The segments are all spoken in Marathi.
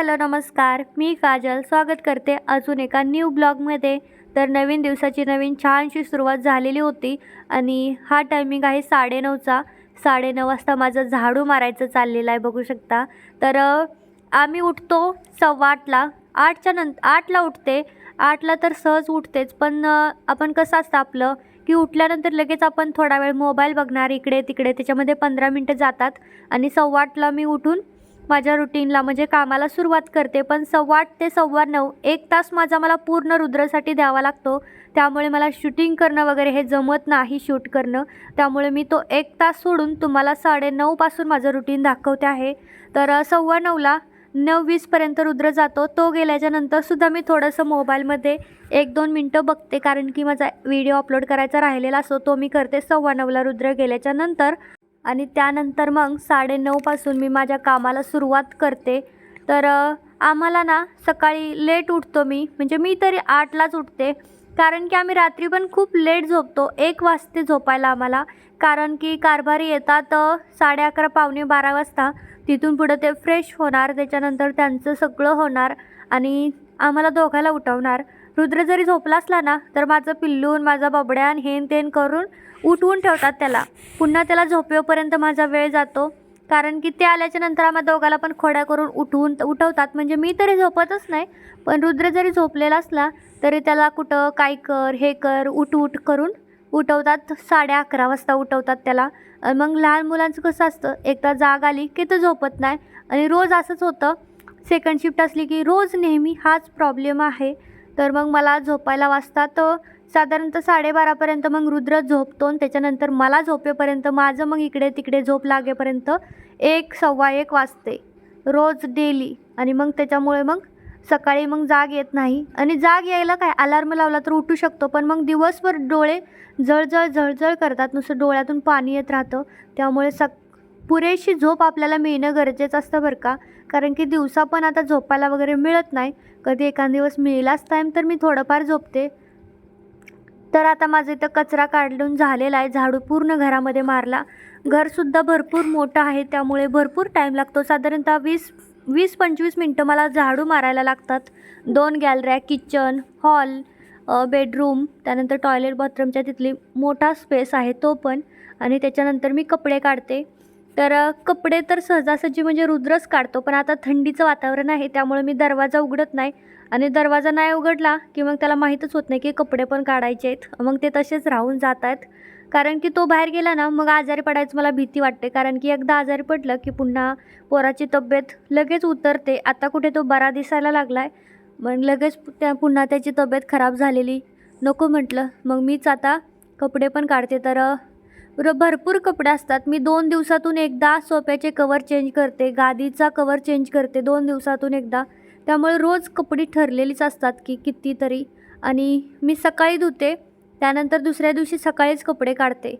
हॅलो नमस्कार. मी काजल. स्वागत करते अजून एका न्यू ब्लॉगमध्ये तर नवीन दिवसाची नवीन छानशी सुरुवात झालेली होती आणि हा टायमिंग आहे साडेनऊचा. साडेनऊ वाजता माझं झाडू मारायचं चाललेलं आहे बघू शकता. तर आम्ही उठतो सव्वा आठला. आठच्या नंतर आठला उठते. आठला तर सहज उठतेच. पण आपण कसं असतं आपलं की उठल्यानंतर लगेच आपण थोडा वेळ मोबाईल बघणार इकडे तिकडे. त्याच्यामध्ये पंधरा मिनटं जातात. आणि सव्वा आठला मी उठून माझ्या रुटीनला म्हणजे कामाला सुरुवात करते पण सव्वा आठ ते सव्वा नऊ एक तास माझा मला पूर्ण रुद्रासाठी द्यावा लागतो. त्यामुळे मला शूटिंग करणं वगैरे हे जमत नाही शूट करणं. त्यामुळे मी तो एक तास सोडून तुम्हाला साडेनऊपासून माझं रुटीन दाखवते आहे. तर सव्वा नऊला नऊ वीसपर्यंत रुद्र जातो. तो गेल्याच्या नंतरसुद्धा मी थोडंसं मोबाईलमध्ये एक दोन मिनटं बघते. कारण की माझा व्हिडिओ अपलोड करायचा राहिलेला असतो. तो मी करते. सव्वा नऊला रुद्र गेल्याच्यानंतर आणि त्यानंतर मग साडेनऊपासून मी माझ्या कामाला सुरुवात करते. तर आम्हाला ना सकाळी लेट उठतो मी. म्हणजे मी तरी आठलाच उठते. कारण की आम्ही रात्री पण खूप लेट झोपतो. एक वाजते झोपायला आम्हाला. कारण की कारभारी येतात साडे अकरा पावणे बारा वाजता. तिथून पुढं ते फ्रेश होणार. त्याच्यानंतर त्यांचं सगळं होणार आणि आम्हाला दोघाला उठवणार. रुद्र जरी झोपला असला ना तर माझं पिल्लून माझा बबड्यान हेन तेन करून उठवून ठेवतात त्याला. पुन्हा त्याला झोपेपर्यंत माझा वेळ जातो. कारण की ते आल्याच्यानंतर आम्हा दोघाला पण खोड्या करून उठवून उठवतात. म्हणजे मी तरी झोपतच नाही. पण रुद्र जरी झोपलेला असला तरी त्याला कुठं काय कर हे कर उठ उठ करून उठवतात. साडे अकरा वाजता उठवतात त्याला. मग लहान मुलांचं कसं असतं एकदा जाग आली की तो झोपत नाही. आणि रोज असंच होतं. सेकंड शिफ्ट असली की रोज नेहमी हाच प्रॉब्लेम आहे. तर मग मला झोपायला वाजतात साधारणतः साडेबारापर्यंत मग रुद्र झोपतो आणि त्याच्यानंतर मला झोपेपर्यंत माझं मग इकडे तिकडे झोप लागेपर्यंत एक सव्वा एक वाजते. रोज डेली आणि मग त्याच्यामुळे मग सकाळी मग जाग येत नाही. आणि जाग यायला काय? अलार्म लावला तर उठू शकतो पण मग दिवसभर डोळे जळजळ जळजळ करतात. नुसतं डोळ्यातून पाणी येत राहतं. त्यामुळे सक पुरेशी झोप आपल्याला मिळणं गरजेचं असतं बरं का? कारण की दिवसा पण आता झोपायला वगैरे मिळत नाही. कधी एखाद दिवस मिळलाच टाईम तर मी थोडंफार झोपते. तर आता माझं इथं कचरा काढून झालेला आहे. झाडू पूर्ण घरामध्ये मारला. घरसुद्धा भरपूर मोठं आहे त्यामुळे भरपूर टाईम लागतो. साधारणतः वीस वीस पंचवीस मिनटं मला झाडू मारायला लागतात. दोन गॅलऱ्या किचन हॉल बेडरूम त्यानंतर टॉयलेट बाथरूमच्या तिथली मोठा स्पेस आहे तो पण. आणि त्याच्यानंतर मी कपडे काढते. तर कपडे तर सहजासहजी म्हणजे रुद्रच काढतो पण आता थंडीचं वातावरण आहे त्यामुळे मी दरवाजा उघडत नाही. आणि दरवाजा नाही उघडला की मग त्याला माहीतच होत नाही की कपडे पण काढायचे आहेत. मग ते तसेच राहून जात आहेत. कारण की तो बाहेर गेला ना मग आजारी पडायचं मला भीती वाटते. कारण की एकदा आजारी पडलं की पुन्हा पोराची तब्येत लगेच उतरते. आता कुठे तो बरा दिसायला लागला आहे मग लगेच त्या पुन्हा त्याची तब्येत खराब झालेली. नको म्हटलं. मग मीच आता कपडे पण काढते. तर र भरपूर कपडे असतात. मी दोन दिवसातून एकदा सोप्याचे कवर चेंज करते गादीचा कवर चेंज करते दोन दिवसातून एकदा. त्यामुळे रोज कपडे ठरलेलीच असतात की कितीतरी. आणि मी सकाळी धुते त्यानंतर दुसऱ्या दिवशी सकाळीच कपडे काढते.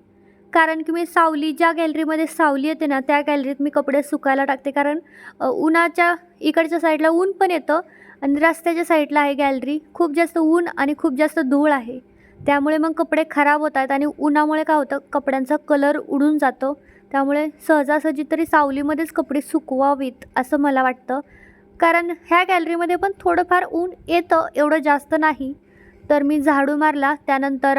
कारण की मी सावली ज्या गॅलरीमध्ये सावली येते ना त्या गॅलरीत मी कपडे सुकायला टाकते. कारण उन्हाच्या इकडच्या साईडला ऊन पण येतं आणि रस्त्याच्या साईडला आहे गॅलरी खूप जास्त ऊन आणि खूप जास्त धूळ आहे. त्यामुळे मग कपडे खराब होत आहेत आणि उन्हामुळे काय होतं कपड्यांचा कलर उडून जातो. त्यामुळे सहजासहजी तरी सावलीमध्येच कपडे सुकवावीत असं मला वाटतं. कारण ह्या गॅलरीमध्ये पण थोडंफार ऊन येतं एवढं जास्त नाही. तर मी झाडू मारला त्यानंतर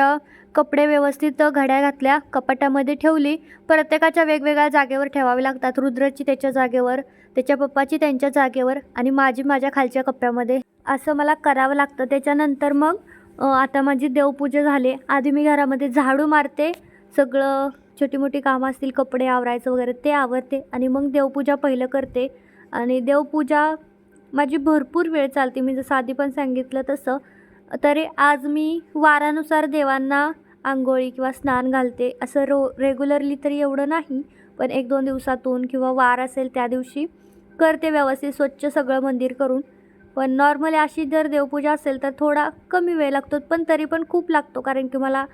कपडे व्यवस्थित घड्या घातल्या कपाटामध्ये ठेवली. प्रत्येकाच्या वेगवेगळ्या जागेवर ठेवावे लागतात रुद्रची त्याच्या जागेवर त्याच्या पप्पाची त्यांच्या जागेवर आणि माझी माझ्या खालच्या कप्प्यामध्ये. असं मला करावं लागतं. त्याच्यानंतर मग आता माझी देवपूजा झाली. आधी मी घरामध्ये झाडू मारते. सगळं छोटी मोठी कामं असतील कपडे आवरायचं वगैरे ते आवरते आणि मग देवपूजा पहिलं करते. आणि देवपूजा माझी भरपूर वेळ चालते. मी जसं आधी पण सांगितलं तसं. तरी आज मी वारानुसार देवांना आंघोळी किंवा स्नान घालते. असं रो रेग्युलरली तरी एवढं नाही. पण एक दोन दिवसातून किंवा वार असेल त्या दिवशी करते व्यवस्थित. स्वच्छ सगळं मंदिर करून. पण नॉर्मली अशी जर देवपूजा असेल तर थोडा कमी वेळ लागतो पण तरी पण खूप लागतो. कारण की मला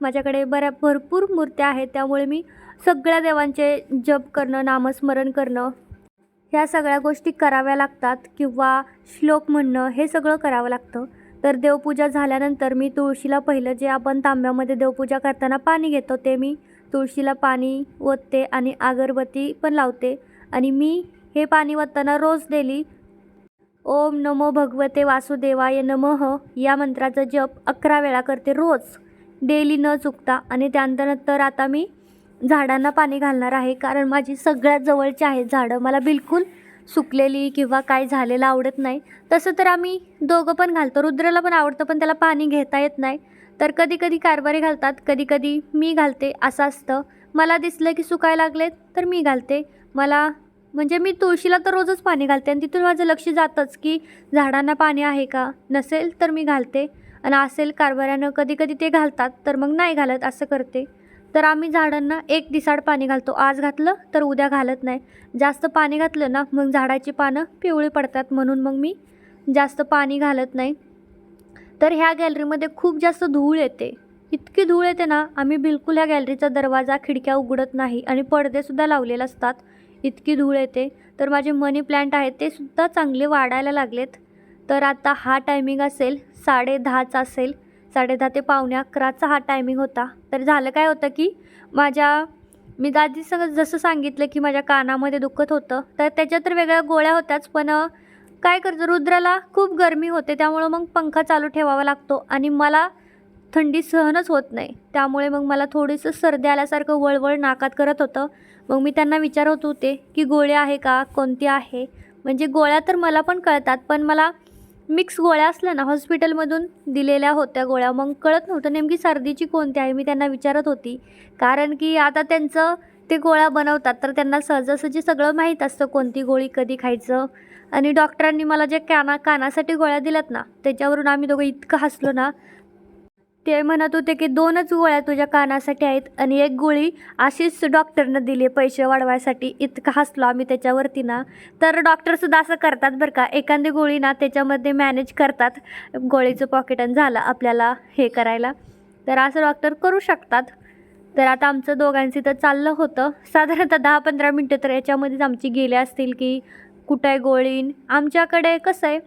माझ्याकडे बऱ्या भरपूर मूर्त्या आहेत. त्यामुळे मी सगळ्या देवांचे जप करणं नामस्मरण करणं ह्या सगळ्या गोष्टी कराव्या लागतात किंवा श्लोक म्हणणं हे सगळं करावं लागतं. तर देवपूजा झाल्यानंतर मी तुळशीला पहिलं जे आपण तांब्यामध्ये देवपूजा करताना पाणी घेतो ते मी तुळशीला पाणी ओतते आणि अगरबत्ती पण लावते. आणि मी हे पाणी ओतताना रोज डेली ओम नमो भगवते वासुदेवाय नमः. या मंत्राचा जप अकरा वेळा करते रोज. डेली न चुकता. आणि त्यानंतर आता मी झाडांना पाणी घालणार आहे. कारण माझी सगळ्यात जवळची आहेत झाडं. मला बिलकुल सुकलेली किंवा काय झालेलं आवडत नाही. तसं तर आम्ही दोघं पण घालतो. रुद्राला पण आवडतं पण त्याला पाणी घेता येत नाही. तर कधी कधी कारभारी घालतात. कधी कधी मी घालते. असं असतं. मला दिसलं की सुकायला लागलेत तर मी घालते. मला म्हणजे मी तुळशीला तर रोजच पाणी घालते आणि तिथून माझं लक्ष जातंच की झाडांना पाणी आहे का? नसेल तर मी घालते. आणि असेल कारभाऱ्यानं कधी कधी ते घालतात तर मग नाही घालत असं करते. तर आम्ही झाडांना एक दिसाड पाणी घालतो. आज घातलं तर उद्या घालत नाही. जास्त पाणी घातलं ना मग झाडाची पानं पिवळी पडतात म्हणून मग मी जास्त पाणी घालत नाही. तर ह्या गॅलरीमध्ये खूप जास्त धूळ येते. इतकी धूळ येते ना आम्ही बिलकुल ह्या गॅलरीचा दरवाजा खिडक्या उघडत नाही आणि पडदेसुद्धा लावलेले असतात. इतकी धूळ येते. तर माझे मनी प्लॅन्ट आहेत ते सुद्धा चांगले वाढायला लागलेत. तर आता हा टायमिंग असेल साडे दहाचा असेल. साडे दहा ते पावणे अकराचा हा टायमिंग होता. तर झालं काय होतं की माझ्या मी दादी सगळं जसं सांगितलं की माझ्या कानामध्ये दुखत होतं. तर त्याच्या तर वेगळ्या गोळ्या होत्याच पण काय करतो रुद्राला खूप गरमी होते त्यामुळं मग पंखा चालू ठेवावा लागतो. आणि मला थंडी सहनच होत नाही. त्यामुळे मग मला थोडीसं सर्दी आल्यासारखं वळवळ नाकात करत होतं. मग मी त्यांना विचारत होते की गोळ्या आहे का? कोणती आहे? म्हणजे गोळ्या तर मला पण कळतात पण मला मिक्स गोळ्या असल्या ना हॉस्पिटलमधून दिलेल्या होत्या गोळ्या. मग कळत नव्हतं नेमकी सर्दीची कोणती आहे मी त्यांना विचारत होती. कारण की आता त्यांचं ते गोळ्या बनवतात तर त्यांना सहजासहजी सगळं माहीत असतं कोणती गोळी कधी खायचं. आणि डॉक्टरांनी मला जे काना कानासाठी गोळ्या दिल्यात ना त्याच्यावरून आम्ही दोघं इतकं हसलो ना ते म्हणत होते की दोनच गोळ्या तुझ्या कानासाठी आहेत आणि एक गोळी अशीच डॉक्टरनं दिली पैसे वाढवायसाठी. इतकं हसलो आम्ही त्याच्यावरती ना. तर डॉक्टरसुद्धा असं करतात बरं का. एखादी गोळी ना त्याच्यामध्ये मॅनेज करतात. गोळीचं पॉकेट आणि झालं आपल्याला हे करायला. तर असं डॉक्टर करू शकतात. तर आता आमचं दोघांचं तर चाललं होतं. साधारणतः दहा पंधरा मिनटं तर याच्यामध्येच आमची गेले असतील की कुठं आहे गोळीन आमच्याकडे कसं आहे?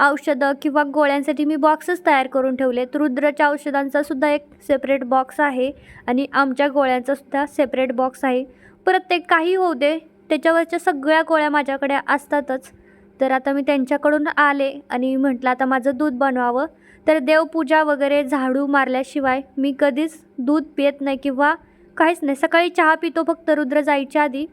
औषधं किंवा गोळ्यांसाठी मी बॉक्सच तयार करून ठेवले. तर रुद्राच्या औषधांचा सुद्धा एक सेपरेट बॉक्स आहे आणि आमच्या गोळ्यांचा सुद्धा सेपरेट बॉक्स आहे. प्रत्येक काही होऊ दे त्याच्यावरच्या सगळ्या गोळ्या माझ्याकडे असतातच. तर आता मी त्यांच्याकडून आले आणि म्हटलं आता माझं दूध बनवावं. तर देवपूजा वगैरे झाडू मारल्याशिवाय मी कधीच दूध पित नाही किंवा काहीच नाही. सकाळी चहा पितो फक्त रुद्र जायच्या आधी.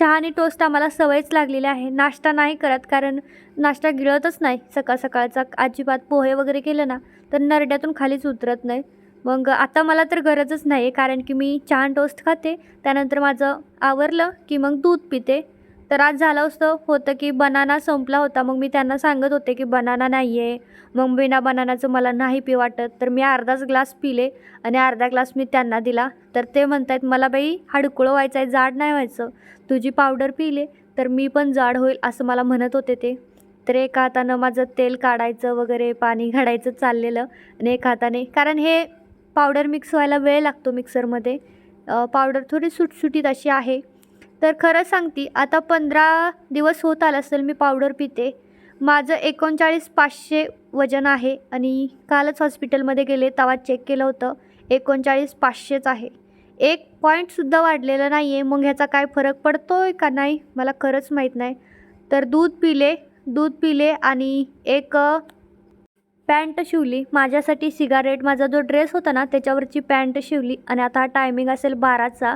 चहा आणि टोस्ट आम्हाला सवयच लागलेली आहे. नाश्ता नाही करत कारण नाश्ता गिळतच नाही. सकाळ सकाळचा अजिबात पोहे वगैरे केलं ना तर नरड्यातून खालीच उतरत नाही. मग आता मला तर गरजच नाही आहे कारण की मी चहा टोस्ट खाते. त्यानंतर माझं आवरलं की मग दूध पिते. तर आज झालं असतं होतं की बनाना संपला होता. मग मी त्यांना सांगत होते की बनाना नाही आहे मग बिना बनानाचं मला नाही पी वाटत. तर मी अर्धाच ग्लास पिले आणि अर्धा ग्लास मी त्यांना दिला. तर ते म्हणत आहेत मला बाई हाडकुळं व्हायचं आहे जाड नाही व्हायचं. तुझी पावडर पिले तर मी पण जाड होईल असं मला म्हणत होते ते. तर एका हातानं माझं तेल काढायचं वगैरे पाणी घालायचं चाललेलं आणि एका हाताने कारण हे पावडर मिक्स व्हायला वेळ लागतो मिक्सरमध्ये. पावडर थोडी सुटसुटीत अशी आहे. तर खरं सांगते आता पंधरा दिवस होत आला असेल मी पावडर पिते. माझं एकोणचाळीस पाचशे वजन आहे आणि कालच हॉस्पिटलमध्ये गेले तेव्हा चेक केलं होतं एकोणचाळीस पाचशेच आहे. एक पॉईंटसुद्धा वाढलेलं नाही आहे मग ह्याचा काय फरक पडतो आहे का नाही मला खरंच माहीत नाही. तर दूध पिले दूध पिले आणि एक पॅन्ट शिवली. माझ्यासाठी सिगारेट माझा जो ड्रेस होता ना त्याच्यावरची पॅन्ट शिवली आणि आता हा टायमिंग असेल बाराचा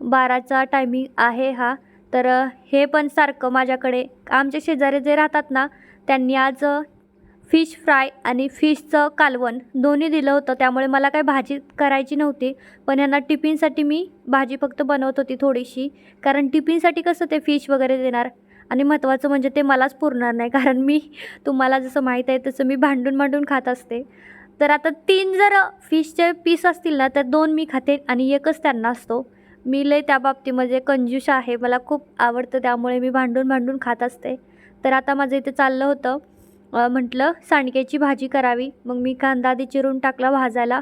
बाराचा टायमिंग आहे हा. तर हे पण सारखं माझ्याकडे. आमचे शेजारी जे राहतात ना त्यांनी आज फिश फ्राय आणि फिशचं कालवण दोन्ही दिलं होतं. त्यामुळे मला काही भाजी करायची नव्हती. पण यांना टिफिनसाठी मी भाजी फक्त बनवत होती थोडीशी. कारण टिफिनसाठी कसं ते फिश वगैरे देणार? आणि महत्त्वाचं म्हणजे ते मलाच पुरणार नाही. कारण मी तुम्हाला जसं माहीत आहे तसं मी भांडून भांडून खात असते. तर आता तीन जर फिशचे पीस असतील ना तर दोन मी खाते आणि एकच त्यांना असतो. मी लय त्या बाबतीमध्ये कंजूष आहे मला खूप आवडतं त्यामुळे मी भांडून भांडून खात असते. तर आता माझं इथे चाललं होतं. म्हटलं सांडक्याची भाजी करावी. मग मी कांदा आधी चिरून टाकला भाजायला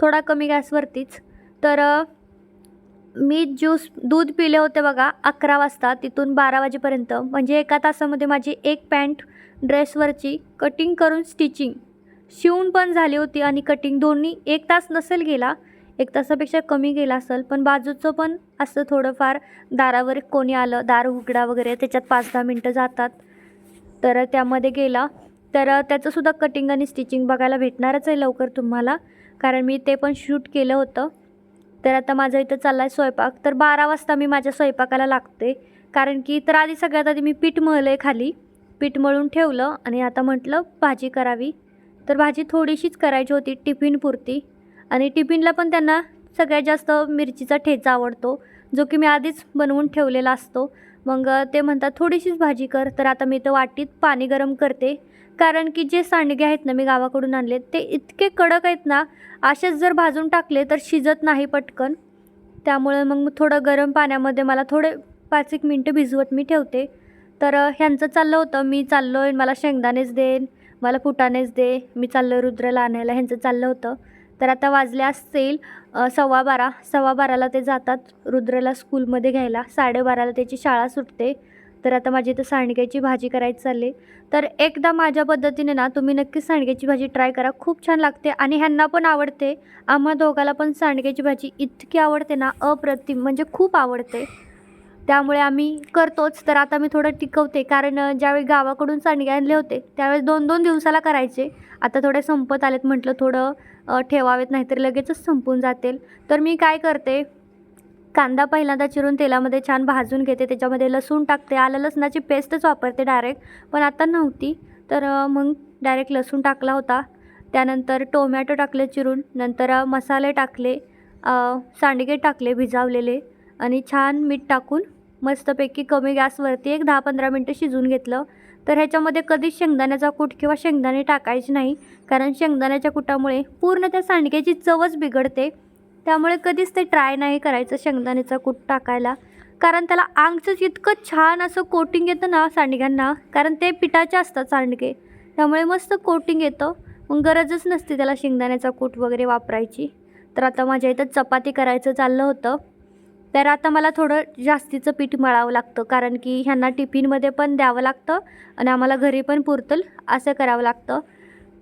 थोडा कमी गॅसवरतीच. तर मी ज्यूस दूध पिले होते बघा अकरा वाजता तिथून बारा वाजेपर्यंत. म्हणजे एका तासामध्ये माझी एक पॅन्ट ड्रेसवरची कटिंग करून स्टिचिंग. शिवून पण झाली होती आणि कटिंग दोन्ही एक तास नसेल गेला एक तासापेक्षा कमी गेला असेल पण बाजूचं पण असं थोडंफार दारावर कोणी आलं दार उघडा वगैरे त्याच्यात पाच दहा मिनटं जातात. तर त्यामध्ये गेला. तर त्याचंसुद्धा कटिंग आणि स्टिचिंग बघायला भेटणारच आहे लवकर तुम्हाला कारण मी ते पण शूट केलं होतं. तर आता माझा इथं चालला आहे स्वयंपाक. तर बारा वाजता मी माझ्या स्वयंपाकाला लागते कारण की तर आधी सगळ्यात आधी मी पीठ मळलं आहे खाली. पीठ मळून ठेवलं आणि आता म्हटलं भाजी करावी. तर भाजी थोडीशीच करायची होती टिफिनपुरती. आणि टिफिनला पण त्यांना सगळ्यात जास्त मिरचीचा ठेचा आवडतो जो की मी आधीच बनवून ठेवलेला असतो. मग ते म्हणतात थोडीशीच भाजी कर तर आता मी तर वाटीत पाणी गरम करते. कारण की जे सांडगे आहेत ना मी गावाकडून आणले ते इतके कडक आहेत ना असेच जर भाजून टाकले तर शिजत नाही पटकन. त्यामुळे मग थोडं गरम पाण्यामध्ये मला थोडे पाच एक मिनटं भिजवत मी ठेवते. तर ह्यांचं चाललं होतं. मी चाललो आहे मला शेंगदाणेच देईन मला फुटाणेच दे मी चाललो रुद्रला आणायला ह्यांचं चाललं होतं. तर आता वाजले असतील सव्वा बारा. सव्वा बाराला ते जातात रुद्रला स्कूलमध्ये घ्यायला. साडेबाराला त्याची शाळा सुटते. तर आता माझी इथं सांडग्याची भाजी करायची चालली. तर एकदा माझ्या पद्धतीने ना तुम्ही नक्कीच सांडग्याची भाजी ट्राय करा. खूप छान लागते आणि ह्यांना पण आवडते. आम्हा दोघाला पण सांडग्याची भाजी इतकी आवडते ना अप्रतिम. म्हणजे खूप आवडते. त्यामुळे आम्ही करतोच. तर आता मी थोडं टिकवते. कारण ज्यावेळी गावाकडून सांडगे आणले होते त्यावेळेस दोन दोन दिवसाला करायचे. आता थोडे संपत आलेत म्हटलं थोडं ठेवावेत नाहीतर लगेचच संपून जातील. तर मी काय करते कांदा पहिल्यांदा चिरून तेलामध्ये छान भाजून घेते. त्याच्यामध्ये लसूण टाकते. आलं लसणाची पेस्टच वापरते डायरेक्ट पण आता नव्हती. तर मग डायरेक्ट लसूण टाकला होता. त्यानंतर टोमॅटो टाकले चिरून. नंतर मसाले टाकले सांडगे टाकले भिजावलेले. आणि छान मीठ टाकून मस्तपैकी कमी गॅसवरती एक दहा पंधरा मिनटं शिजवून घेतलं. तर ह्याच्यामध्ये कधीच शेंगदाण्याचा कूट किंवा शेंगदाणे टाकायचे नाही. कारण शेंगदाण्याच्या कुटामुळे पूर्ण त्या सांडग्याची चवच बिघडते. त्यामुळे कधीच ते ट्राय नाही करायचं शेंगदाण्याचा कूट टाकायला. कारण त्याला आंगचंच इतकं छान असं कोटिंग येतं ना सांडग्यांना. कारण ते पिठाचे असतात सांडगे. त्यामुळे मस्त कोटिंग येतं. मग गरजच नसते त्याला शेंगदाण्याचा कूट वगैरे वापरायची. तर आता माझ्या इथं चपाती करायचं चाललं होतं. तर आता मला थोडं जास्तीचं पीठ मळावं लागतं कारण की ह्यांना टिफिनमध्ये पण द्यावं लागतं आणि आम्हाला घरी पण पुरतल असं करावं लागतं.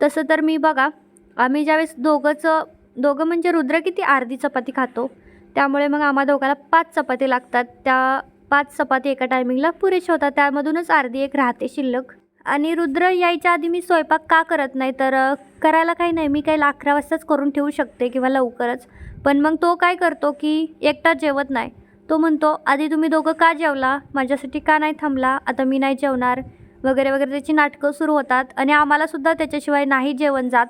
तसं तर मी बघा आम्ही ज्यावेळेस दोघंचं दोघं म्हणजे रुद्र किती अर्धी चपाती खातो त्यामुळे मग आम्हा दोघाला पाच चपाती लागतात. त्या पाच चपाती एका टायमिंगला पुरेशा होतात त्यामधूनच अर्धी एक राहते शिल्लक. आणि रुद्र यायच्या आधी मी स्वयंपाक का करत नाही तर करायला काही नाही मी काही अकरा वाजताच करून ठेवू शकते किंवा लवकरच. पण मग तो काय करतो की एकटा जेवत नाही. तो म्हणतो आधी तुम्ही दोघं का जेवला? माझ्यासाठी का नाही थांबला? आता मी नाही जेवणार. वगैरे वगैरे त्याची नाटकं सुरू होतात आणि आम्हालासुद्धा त्याच्याशिवाय नाही जेवण जात.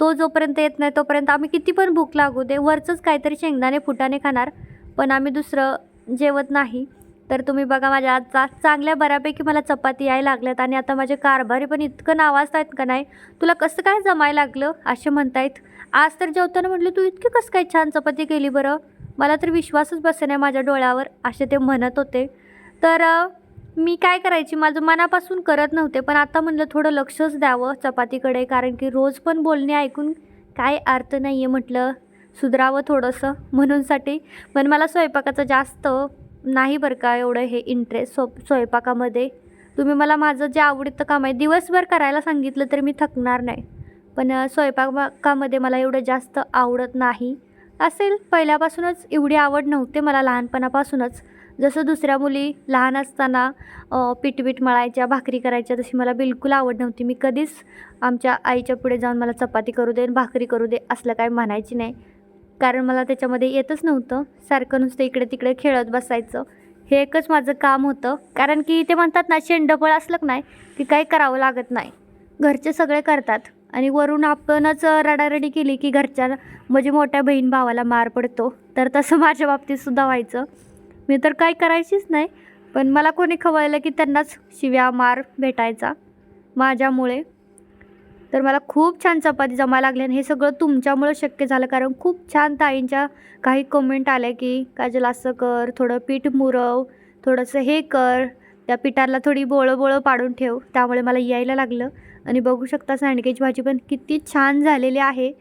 तो जोपर्यंत येत नाही तोपर्यंत आम्ही किती पण भूक लागू दे वरचंच काहीतरी शेंगदाणे फुटाने खाणार पण आम्ही दुसरं जेवत नाही. तर तुम्ही बघा माझ्या आजचा चांगल्या बऱ्यापैकी मला चपाती यायला लागल्यात आणि आता माझे कारभारी पण इतकं नावाजत आहेत का नाही? तुला कसं काय जमायला लागलं? असे म्हणतायत. आज तर जेवताना म्हटलं तू इतकी कसं काय छान चपाती केली बरं? मला तर विश्वासच बसे नाही माझ्या डोळ्यावर असे ते म्हणत होते. तर मी काय करायची? माझं मनापासून करत नव्हते पण आता म्हणलं थोडं लक्षच द्यावं चपातीकडे कारण की रोज पण बोलणे ऐकून काय अर्थ नाही आहे म्हटलं. सुधरावं थोडंसं म्हणूनसाठी पण मला स्वयंपाकाचं जास्त नाही बरं का एवढं हे इंटरेस्ट स्व स्वयंपाकामध्ये. तुम्ही मला माझं जे आवडतं काम आहे दिवसभर करायला सांगितलं तर मी थकणार नाही. पण स्वयंपाकामध्ये मला एवढं जास्त आवडत नाही. असेल पहिल्यापासूनच एवढी आवड नव्हते मला लहानपणापासूनच. जसं दुसऱ्या मुली लहान असताना अ, मळायच्या भाकरी करायच्या तशी मला बिलकुल आवड नव्हती. मी कधीच आमच्या आईच्या पुढे जाऊन मला चपाती करू दे भाकरी करू दे असलं काय म्हणायची नाही. कारण मला त्याच्यामध्ये येतच नव्हतं. सारखं नुसतं इकडे तिकडे खेळत बसायचं. हे एकच माझं काम होतं. कारण की ते म्हणतात ना शेंडफळ असलं नाही की काही करावं लागत नाही. घरचे सगळे करतात. आणि वरून आपणच रडारडी केली की घरच्या म्हणजे मोठ्या बहीण भावाला मार पडतो. तर तसं माझ्या बाबतीतसुद्धा व्हायचं. मी तर काय करायचीच नाही पण मला कोणी खवळलं की त्यांनाच शिव्या मार भेटायचा माझ्यामुळे. तर मला खूप छान चपाती जमा लागली आणि हे सगळं तुमच्यामुळं शक्य झालं कारण खूप छान ताईंच्या काही कमेंट आल्या की काजल असं कर थोडं पीठ मुरव थोडंसं हे कर त्या पिठाला थोडी बोळं बोळं पाडून ठेव. त्यामुळे मला यायला लागलं. आणि बघू शकता सांडग्याची भाजी पण किती छान झालेली आहे.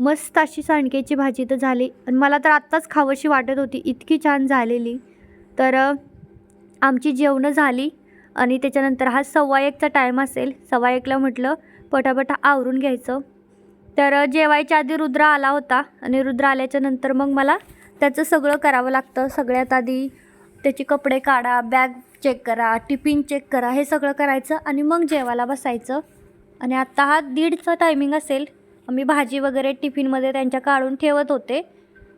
मस्त अशी सांडग्याची भाजी तर झाली. आणि मला तर आत्ताच खावशी वाटत होती इतकी छान झालेली. तर आमची जेवणं झाली. आणि त्याच्यानंतर हा सव्वा एकचा टाईम असेल. सव्वा एकला म्हटलं पटापटा आवरून घ्यायचं. तर जेवायच्या आधी रुद्र आला होता. आणि रुद्र आल्याच्यानंतर मग मला त्याचं सगळं करावं लागतं. सगळ्यात आधी त्याचे कपडे काढा बॅग चेक करा टिफिन चेक करा हे सगळं करायचं आणि मग जेवायला बसायचं. आणि आत्ता हा दीडचा टायमिंग असेल. मी भाजी वगैरे टिफिनमध्ये त्यांच्या काढून ठेवत होते.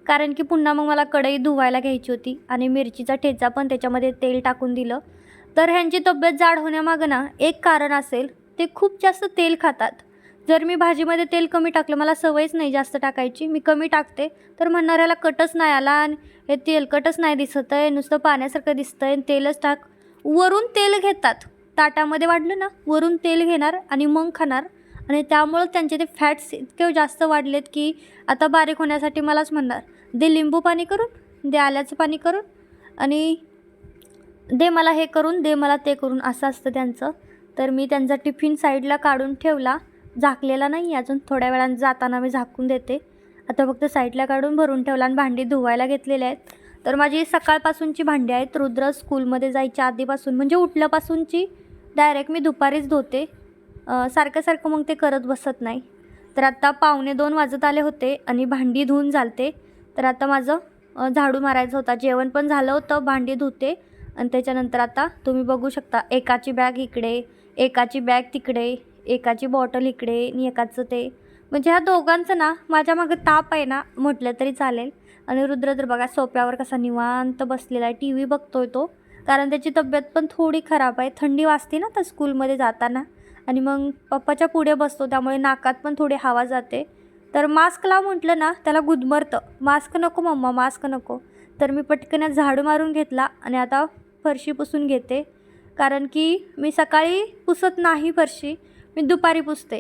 कारण की पुन्हा मग मला कढई धुवायला घ्यायची होती आणि मिरचीचा ठेचा पण त्याच्यामध्ये तेल टाकून दिलं. तर ह्यांची तब्येत जाड होण्यामागं ना एक कारण असेल ते खूप जास्त तेल खातात. जर मी भाजीमध्ये तेल कमी टाकलं मला सवयच नाही जास्त टाकायची. मी कमी टाकते तर म्हणणार ह्याला कटच नाही आला आणि हे तेलकटच नाही दिसत आहे नुसतं पाण्यासारखं दिसतं आहे तेलच टाक. वरून तेल घेतात. ताटामध्ये वाढलं ना वरून तेल घेणार आणि मग खाणार. आणि त्यामुळं त्यांचे ते फॅट्स इतके जास्त वाढलेत की आता बारीक होण्यासाठी मलाच म्हणणार दे लिंबू पाणी करून दे आल्याचं पाणी करून आणि दे मला हे करून दे मला ते करून असं असतं त्यांचं. तर मी त्यांचा टिफिन साईडला काढून ठेवला. झाकलेला नाही अजून. थोड्या वेळानं जाताना मी झाकून देते. आता फक्त साईडला काढून भरून ठेवला आणि भांडी धुवायला घेतलेली आहेत. तर माझी सकाळपासूनची भांडी आहेत. रुद्र स्कूलमध्ये जायच्या आधीपासून म्हणजे उठल्यापासूनची डायरेक्ट मी दुपारीच धुते. सारखं सारखं मग ते करत बसत नाही. तर आत्ता पावणे दोन वाजत आले होते आणि भांडी धुवून झालते. तर आता माझं झाडू मारायचं होता. जेवण पण झालं होतं भांडी धुते. आणि त्याच्यानंतर आता तुम्ही बघू शकता एकाची बॅग इकडे एकाची बॅग तिकडे. एकाची बॉटल इकडे आणि एकाचं ते. म्हणजे ह्या दोघांचं ना माझ्या मागं ताप आहे ना म्हटलं तरी चालेल. आणि रुद्र तर बघा सोप्यावर कसा निवांत बसलेला आहे. टी व्ही बघतोय तो. कारण त्याची तब्येत पण थोडी खराब आहे. थंडी वाजते ना तर स्कूलमध्ये जाताना. आणि मग पप्पाच्या पुढे बसतो त्यामुळे नाकात पण थोडी हवा जाते. तर मास्क लाव म्हटलं ना त्याला गुदमरतं. मास्क नको मम्मा मास्क नको. तर मी पटकन झाडू मारून घेतला आणि आता फरशी पुसून घेते. कारण की मी सकाळी पुसत नाही फरशी. मी दुपारी पुसते.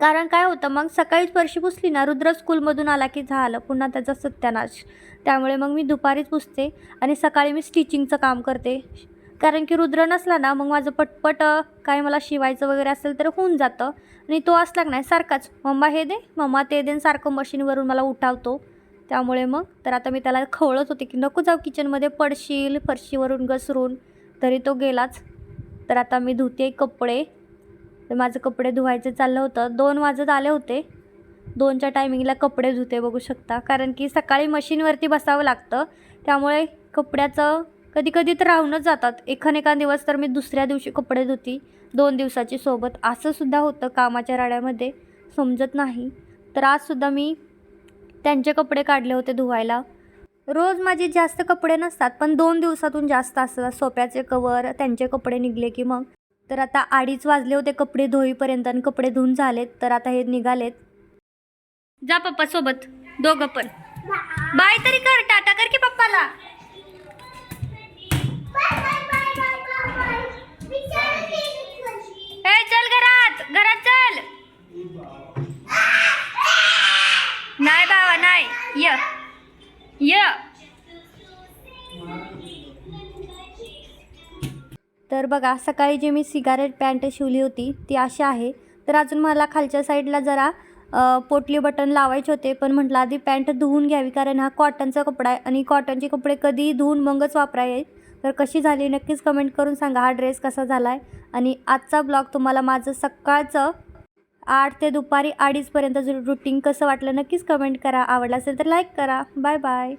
कारण काय होतं मग सकाळीच फरशी पुसली ना रुद्र स्कूलमधून आला की झालं पुन्हा त्याचा सत्यानाश. त्यामुळे मग मी दुपारीच पुसते आणि सकाळी मी स्टिचिंगचं काम करते. कारण की रुद्र नसला ना मग माझं पटपट काय मला शिवायचं वगैरे असेल तर होऊन जातं. आणि तो असला की नाही सारखाच मम्मा हे दे मम्मा ते दे सारखं मशीनवरून मला उठावतो. त्यामुळे मग तर आता मी त्याला खवळत होते की नको जाऊ किचनमध्ये पडशील फरशीवरून घसरून. तरी तो गेलाच. तर आता मी धुते कपडे. तर माझं कपडे धुवायचं चाललं होतं. दोन वाजत आले होते. दोनच्या टायमिंगला कपडे धुते बघू शकता. कारण की सकाळी मशीनवरती बसावं लागतं. त्यामुळे कपड्याचं कधी कधी तर राहूनच जातात. एखाद दिवस तर मी दुसऱ्या दिवशी कपडे धुती. दोन दिवसाची सोबत. असंसुद्धा होतं कामाच्या राड्यामध्ये. समजत नाही. तर आजसुद्धा मी त्यांचे कपडे काढले होते धुवायला. रोज माझे जास्त कपडे नसतात पण दोन दिवसातून जास्त असतात. सोप्याचे कवर त्यांचे कपडे निघले की मग. तर आता अडीच वाजले होते कपडे धुईपर्यंत आणि कपडे धुवून झालेत तर आता हे निघालेत. जा पप्पा सोबत दोघं पण. बाय तरी कर टाटा कर की पप्पाला. ए चल घरात घरात चल. नाही बाबा नाही. य. य. तर बघा सकाळी जी मी सिगारेट पॅन्ट शिवली होती ती अशी आहे. तर अजून मला खालच्या साईडला जरा पोटली बटन लावायचे होते पण म्हटलं आधी पॅन्ट धुवून घ्यावी कारण हा कॉटनचा कपडा आहे आणि कॉटनचे कपडे कधीही धुवून मगच वापराय तर कशी झाली नक्कीच कमेंट करून सांगा हा ड्रेस कसा झाला आहे आणि आजचा ब्लॉग तुम्हाला माझं सकाळचं आठ ते दुपारी अडीचपर्यंत रुटीन कसं वाटलं नक्कीच कमेंट करा. आवडलं असेल तर लाईक करा. Bye bye